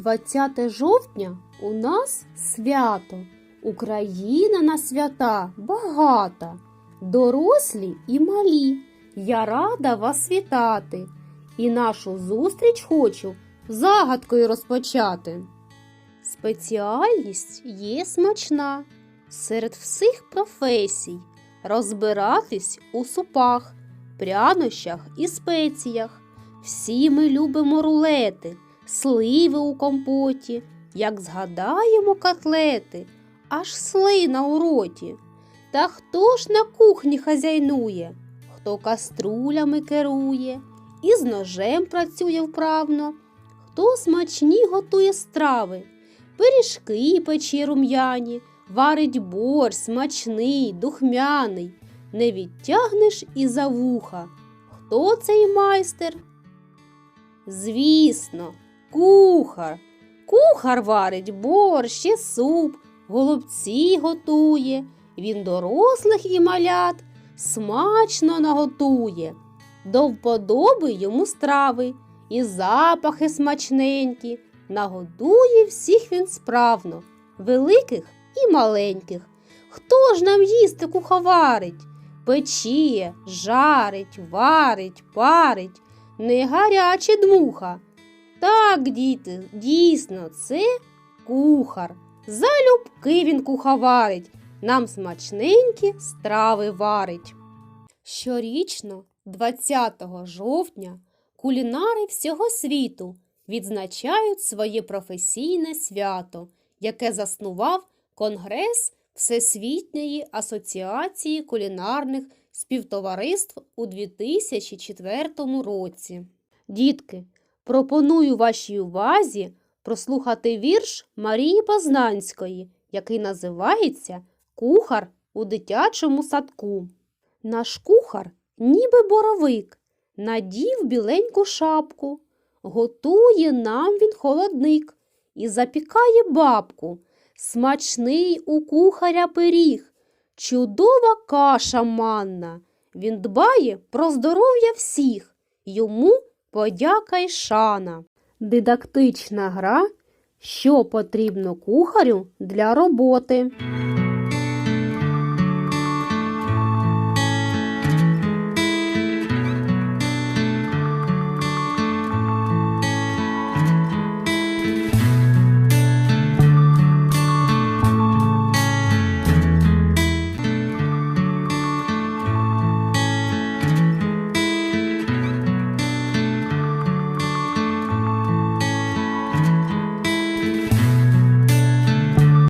20 жовтня у нас свято. Україна на свята багата, дорослі і малі. Я рада вас вітати і нашу зустріч хочу загадкою розпочати. Спеціальність є смачна серед всіх професій розбиратись у супах, прянощах і спеціях. Всі ми любимо рулети, сливи у компоті, як згадаємо котлети, аж слина у роті. Та хто ж на кухні хазяйнує, хто каструлями керує, і з ножем працює вправно, хто смачні готує страви, пиріжки пече рум'яні, варить борщ смачний, духмяний, не відтягнеш і за вуха. Хто цей майстер? Звісно, кухар. Кухар варить борщ і суп, голубці готує. Він дорослих і малят смачно наготує. До вподоби йому страви і запахи смачненькі. Нагодує всіх він справно, великих і маленьких. Хто ж нам їсти куховарить? Пече, жарить, варить, парить, не гаряче дмуха. Так, діти, дійсно, це кухар. Залюбки він куховарить, нам смачненькі страви варить. Щорічно, 20 жовтня, кулінари всього світу відзначають своє професійне свято, яке заснував Конгрес Всесвітньої асоціації кулінарних співтовариств у 2004 році. Дітки, пропоную вашій увазі прослухати вірш Марії Познанської, який називається Кухар у дитячому садку. Наш кухар, ніби боровик, надів біленьку шапку, готує нам він холодник і запікає бабку. Смачний у кухаря пиріг, чудова каша манна. Він дбає про здоров'я всіх, йому подяка й шана. Дидактична гра, що потрібно кухарю для роботи.